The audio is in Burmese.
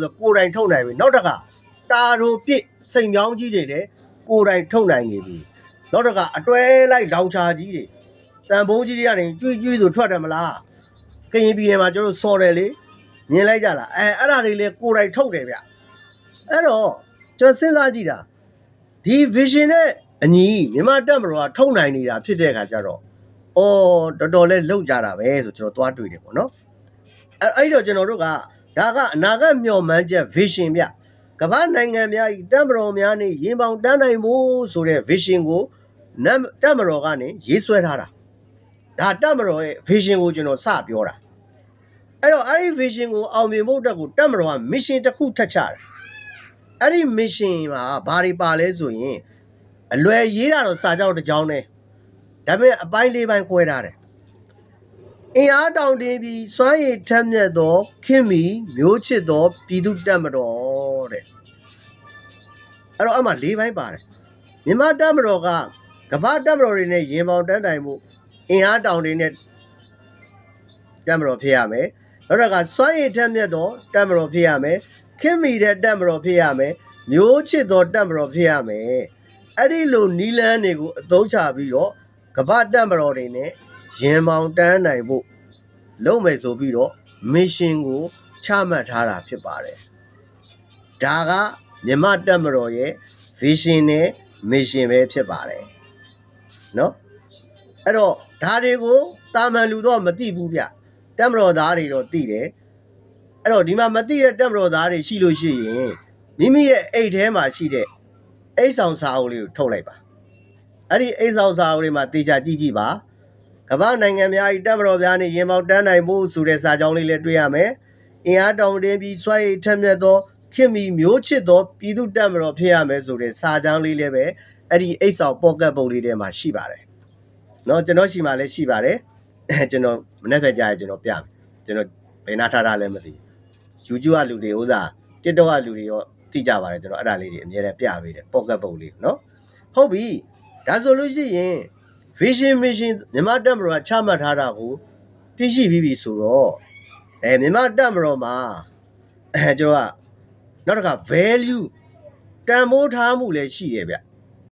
ဆိုကိုယ်တိုင်ထုတ်နိုင်ပြီနောက်တစ်ခါတာရိုပြစ်စိန်ကြောင်းကြီးတွေလည်းကိုယ်တိုင်ထုတ်နိုင်နေပြီနောက်တစ်ခါအတွဲလိုက်လောင်ချာကြီးတွေတန်ဖိုးကြီးတွေကနေကျွီးကျွီးဆိုထွက်တယ်မလားကရင်ပြည်နယ်မှာကျွန်တော်တို့စော်တယ်လေမြင်လိုက်ကြလားအဲအဲ့ဒါတွေလေကိုယ်တိုင်ထုတ်တယ်ဗျအဲ့တော့ကျွန်တော်စဉ်းစားကြည့်တာဒီ vision နဲ့အညီမြန်မာတက်မတော်ကထုတ်နိုင်နေတာဖြစ်တဲ့အခါကျတော့အော်တော်တော်လေးလောက်ကြတာပဲဆိုကျွန်တော်သွားတွေ့တယ်ပေါ့နော်အဲ့အဲ့တော့ကျွန်တော်တို့က ဒါကအနာဂတ်မျှော်မှန်းချက် vision ဗျကမ္ဘာနိုင်ငံများဤတမ်မတော်များနေရင်ပေါင်တန်းနိုင်ဖို့ဆိုတဲ့ vision ကိုနမ်တမ်မတော်ကနေရေးဆွဲထားတာဒါတမ်မတော်ရဲ့ vision ကိုကျွန်တော်စပြောတာအဲ့တော့အဲ့ဒီ vision ကိုအောင်မြင်ဖို့အတွက်ကိုတမ်မတော်က mission တစ်ခုထပ်ချတယ်အဲ့ဒီ mission မှာဘာတွေပါလဲဆိုရင်အလွယ်ရေးတာတော့စာကြောင်းတစ်ကြောင်းနဲ့ဒါပေမဲ့အပိုင်းလေးပိုင်းခွဲထားတယ် အင်အားတောင်တင်းပြီးစွမ်းရည်ထက်မြက်သောခင်မီမျိုးချစ်သောပြည်သူတက်မတော်တဲ့အဲ့တော့အမှ၄ဘိုင်းပါတယ်မြမတက်မတော်ကကမ္ဘာတက်မတော်တွေနဲ့ရင်ပေါင်တန်းတိုင်မှုအင်အားတောင်တင်းနဲ့တက်မတော်ဖြစ်ရမယ်နောက်တစ်ခါစွမ်းရည်ထက်မြက်သောတက်မတော်ဖြစ်ရမယ်ခင်မီတဲ့တက်မတော်ဖြစ်ရမယ်မျိုးချစ်သောတက်မတော်ဖြစ်ရမယ်အဲ့ဒီလိုနီလန်းတွေကိုအသုံးချပြီးတော့ကမ္ဘာတက်မတော်တွေနဲ့ ရင်မောင်တန်းနိုင်ဖို့လုပ်မယ်ဆိုပြီးတော့ mission ကိုချမှတ်ထားတာဖြစ်ပါတယ်။ဒါကမြမတက်မတော်ရဲ့ vision နဲ့ mission ပဲဖြစ်ပါတယ်။နော်။အဲ့တော့ဒါတွေကိုတာမန်လူတော့မသိဘူးဗျ။တက်မတော်သားတွေတော့သိတယ်။အဲ့တော့ဒီမှာမသိတဲ့တက်မတော်သားတွေရှိလို့ရှိရင်မိမိရဲ့အိတ်ထဲမှာရှိတဲ့အိတ်ဆောင်စာအုပ်လေးကိုထုတ်လိုက်ပါ။အဲ့ဒီအိတ်ဆောင်စာအုပ်လေးမှာတေချာကြည့်ကြည့်ပါ။ ကမ္ဘာနိုင်ငံများ၏တပ်မတော်များနှင့်ရင်မောက်တန်းနိုင်မှုဆိုတဲ့စာကြောင်းလေးလည်းတွေ့ရမယ်။အင်အားတောင်တင်းပြီးစွမ်းရည်ထက်မြက်သောခင်မီမျိုးချစ်သောပြည်သူတပ်မတော်ဖြစ်ရမယ်ဆိုတဲ့စာကြောင်းလေးလည်းပဲအဲ့ဒီအိတ်ဆောင်ပေါက်ကတ်ပုံလေးထဲမှာရှိပါတယ်။နော်ကျွန်တော်ရှိမှလည်းရှိပါတယ်။ကျွန်တော်မနေ့ကကြားရကျွန်တော်ပြမယ်။ကျွန်တော်ဘယ်နာထားတာလဲမသိဘူး။ YouTube ကလူတွေဥစား TikTok ကလူတွေရောသိကြပါတယ်ကျွန်တော်အဲ့ဒါလေးတွေအများနဲ့ပြပေးတယ်ပေါက်ကတ်ပုံလေးနော်။ဟုတ်ပြီ။ဒါဆိုလို့ရှိရင် vision mission မြန်မာတက်မတော်ကချမှတ်ထားတာကိုသိရှိပြီးပြီဆိုတော့အဲမြန်မာတက်မတော်မှာအဲကျွန်တော်ကနောက်တစ်ခါ value တန်ဖိုးထားမှုလည်းရှိတယ်ဗျ